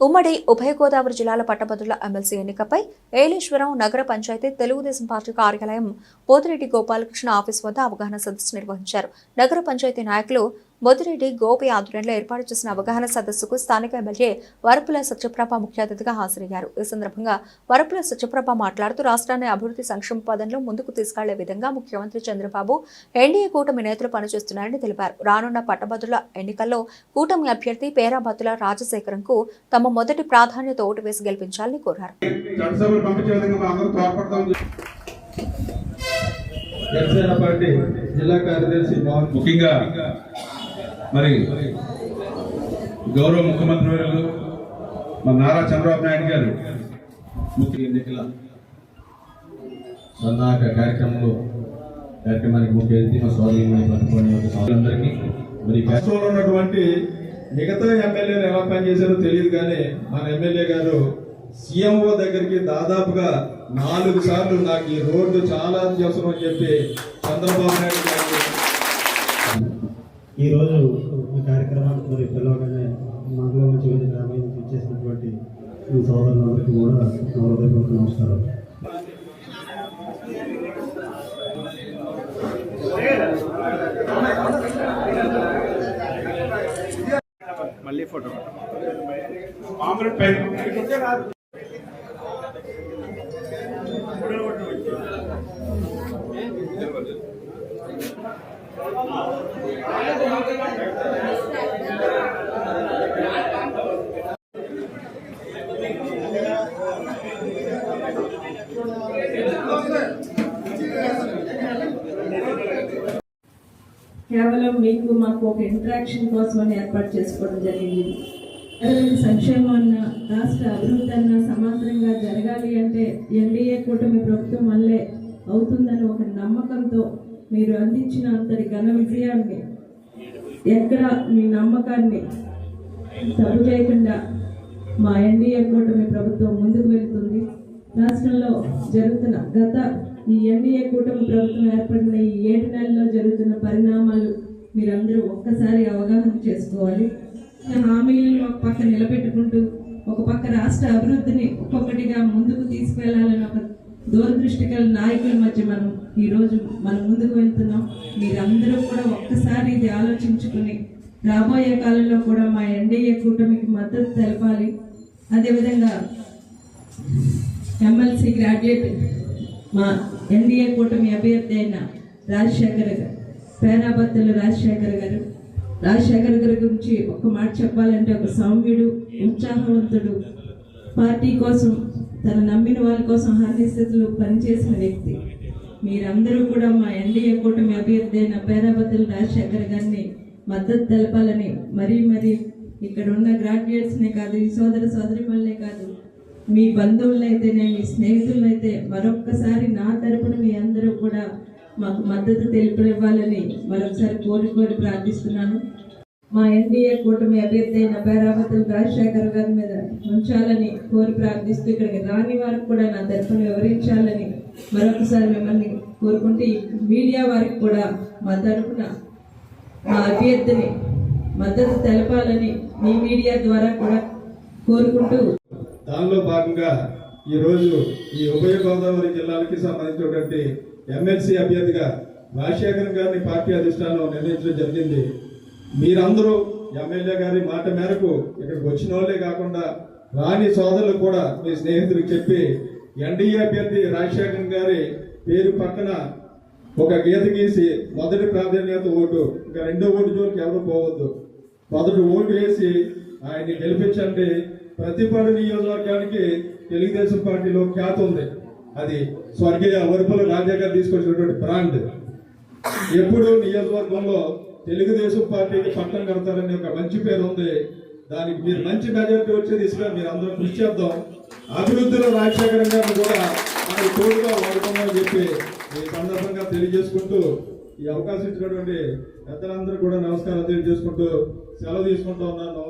ఉమ్మడి ఉభయ గోదావరి జిల్లాల పట్టభద్రుల ఎమ్మెల్సీ ఎన్నికపై ఏలేశ్వరం నగర పంచాయతీ తెలుగుదేశం పార్టీ కార్యాలయం పోతిరెడ్డి గోపాలకృష్ణ ఆఫీస్ వద్ద అవగాహన సదస్సు నిర్వహించారు. నగర పంచాయతీ నాయకులు మొదిరెడ్డి గోపి ఆధ్వర్యంలో ఏర్పాటు చేసిన అవగాహన సదస్సుకు స్థానిక ఎమ్మెల్యే వరపుల సత్యప్రభ ముఖ్య అతిథిగా హాజరయ్యారు. ఈ సందర్భంగా వరపుల సత్యప్రభ మాట్లాడుతూ రాష్ట్రాన్ని అభివృద్ధి సంక్షేమ పదంలో ముందుకు తీసుకెళ్ళే విధంగా ముఖ్యమంత్రి చంద్రబాబు ఎన్డీఏ కూటమి నేతలు పనిచేస్తున్నారని తెలిపారు. రానున్న పట్టభద్రుల ఎన్నికల్లో కూటమి అభ్యర్థి పేరాబత్తుల రాజశేఖరంకు తమ మొదటి ప్రాధాన్యత ఓటు వేసి గెలిపించాలని కోరారు. జనసేన పార్టీ జిల్లా కార్యదర్శి మోహన్ ముఖ్యంగా మరి గౌరవ ముఖ్యమంత్రి వర్యులు మన నారా చంద్రబాబు నాయుడు గారు ముఖ్య ఎన్నికల సన్నాహక కార్యక్రమంలో కార్యక్రమానికి ముఖ్య అతిథి మా సోదరి పట్టుకోని మరి రాష్ట్రంలో ఉన్నటువంటి మిగతా ఎమ్మెల్యేలు ఎలా పనిచేశారో తెలియదు కానీ మన ఎమ్మెల్యే గారు సీఎంఓ దగ్గరికి దాదాపుగా నాలుగు సార్లు నాకు ఈ రోడ్డు చాలా అవసరం అని చెప్పి చంద్రబాబు నాయుడు గారు ఈరోజు ఈ కార్యక్రమానికి మరి పిలవగానే మండలం నుంచి వివిధ గ్రామాల నుంచి ఇచ్చేసినటువంటి ఈ సోదరులందరికీ కూడా నా హృదయపూర్వక నమస్కారం కేవలం మీకు మాకు ఒక ఇంటరాక్షన్ కోసం అని ఏర్పాటు చేసుకోవడం జరిగింది. సంక్షేమం అన్న రాష్ట్ర అభివృద్ధి అన్న సమాంతరంగా జరగాలి అంటే ఎన్డీఏ కూటమి ప్రభుత్వం వల్లే అవుతుందని ఒక నమ్మకంతో మీరు అందించిన అంతటి ఘన విజయాన్ని ఎక్కడ మీ నమ్మకాన్ని తప్పు చేయకుండా మా ఎన్డీఏ కూటమి ప్రభుత్వం ముందుకు వెళ్తుంది. రాష్ట్రంలో జరుగుతున్న గత ఈ ఎన్డీఏ కూటమి ప్రభుత్వం ఏర్పడిన ఈ ఏడు నెలల్లో జరుగుతున్న పరిణామాలు మీరందరూ ఒక్కసారి అవగాహన చేసుకోవాలి. హామీలను ఒక పక్క నిలబెట్టుకుంటూ ఒక పక్క రాష్ట్ర అభివృద్ధిని ఒక్కొక్కటిగా ముందుకు తీసుకెళ్ళాలి దూరదృష్టి గల నాయకుల మధ్య మనం ఈరోజు మనం ముందుకు వెళ్తున్నాం. మీరందరూ కూడా ఒక్కసారి ఇది ఆలోచించుకుని రాబోయే కాలంలో కూడా మా ఎన్డీఏ కూటమికి మద్దతు తెలపాలి. అదేవిధంగా ఎమ్మెల్సీ గ్రాడ్యుయేట్ మా ఎన్డీఏ కూటమి అభ్యర్థి అయిన రాజశేఖర్ గారు పేరాబత్తులు రాజశేఖర్ గారు. రాజశేఖర్ గారి గురించి ఒక మాట చెప్పాలంటే ఒక సౌమ్యుడు ఉత్సాహవంతుడు. పార్టీ కోసం తను నమ్మిన వాళ్ళ కోసం స్థితిలో పనిచేసిన వ్యక్తి. మీరందరూ కూడా మా ఎన్డీఏ కూటమి అభ్యర్థి అయిన పేరాబత్తులు రాజశేఖర్ గారిని మద్దతు తెలపాలని మరీ మరీ ఇక్కడ ఉన్న గ్రాడ్యుయేట్స్నే కాదు ఈ సోదర సోదరిమల్లే కాదు మీ బంధువులైతేనే మీ స్నేహితులైతే మరొక్కసారి నా తరపున మీ అందరూ కూడా మాకు మద్దతు తెలిపివ్వాలని మరొకసారి కోరి కోరి ప్రార్థిస్తున్నాను. మా ఎన్డీఏ కూటమి అభ్యర్థి అయిన పేరావతులు రాజశేఖర్ గారి మీద ఉంచాలని కోరి ప్రార్థిస్తూ ఇక్కడికి రాని వారికి కూడా నా తరఫున వివరించాలని మరొకసారి మిమ్మల్ని కోరుకుంటూ మీడియా వారికి కూడా మా తరపున మా అభ్యర్థిని మద్దతు తెలపాలని మీ మీడియా ద్వారా కూడా కోరుకుంటూ దానిలో భాగంగా ఈరోజు ఈ ఉభయ గోదావరి జిల్లాలకి సంబంధించినటువంటి ఎమ్మెల్సీ అభ్యర్థిగా రాజశేఖర్ గారిని పార్టీ అధిష్టానం నిర్ణయించడం జరిగింది. మీరందరూ ఎమ్మెల్యే గారి మాట మేరకు ఇక్కడికి వచ్చిన వాళ్ళే కాకుండా రాని సోదరులు కూడా మీ స్నేహితులకు చెప్పి ఎన్డీఏ అభ్యర్థి రాజశేఖర్ గారి పేరు పక్కన ఒక గీత గీసి మొదటి ప్రాధాన్యత ఓటు ఇంకా రెండో ఓటు జోలికి ఎవరు పోవద్దు. మొదటి ఓటు వేసి ఆయన్ని గెలిపించండి. ప్రతిపాడు నియోజకవర్గానికి తెలుగుదేశం పార్టీలో ఖ్యాతి ఉంది. అది స్వర్గీయ వరుపుల రాజా గారు తీసుకొచ్చినటువంటి బ్రాండ్. ఎప్పుడు నియోజకవర్గంలో తెలుగుదేశం పార్టీకి పట్టం కడతారని ఒక మంచి పేరు ఉంది. దానికి మీరు మంచి మెజారిటీ వచ్చేది దిశగా మీరు అందరూ కృషి చేద్దాం. అభివృద్ధిలో రాజశేఖర గారిని కూడా మనకి తోడుగా వాడుకుందామని చెప్పి ఈ సందర్భంగా తెలియజేసుకుంటూ ఈ అవకాశం ఇచ్చినటువంటి పెద్దలందరూ కూడా నమస్కారం తెలియజేసుకుంటూ సెలవు తీసుకుంటూ ఉన్నాను.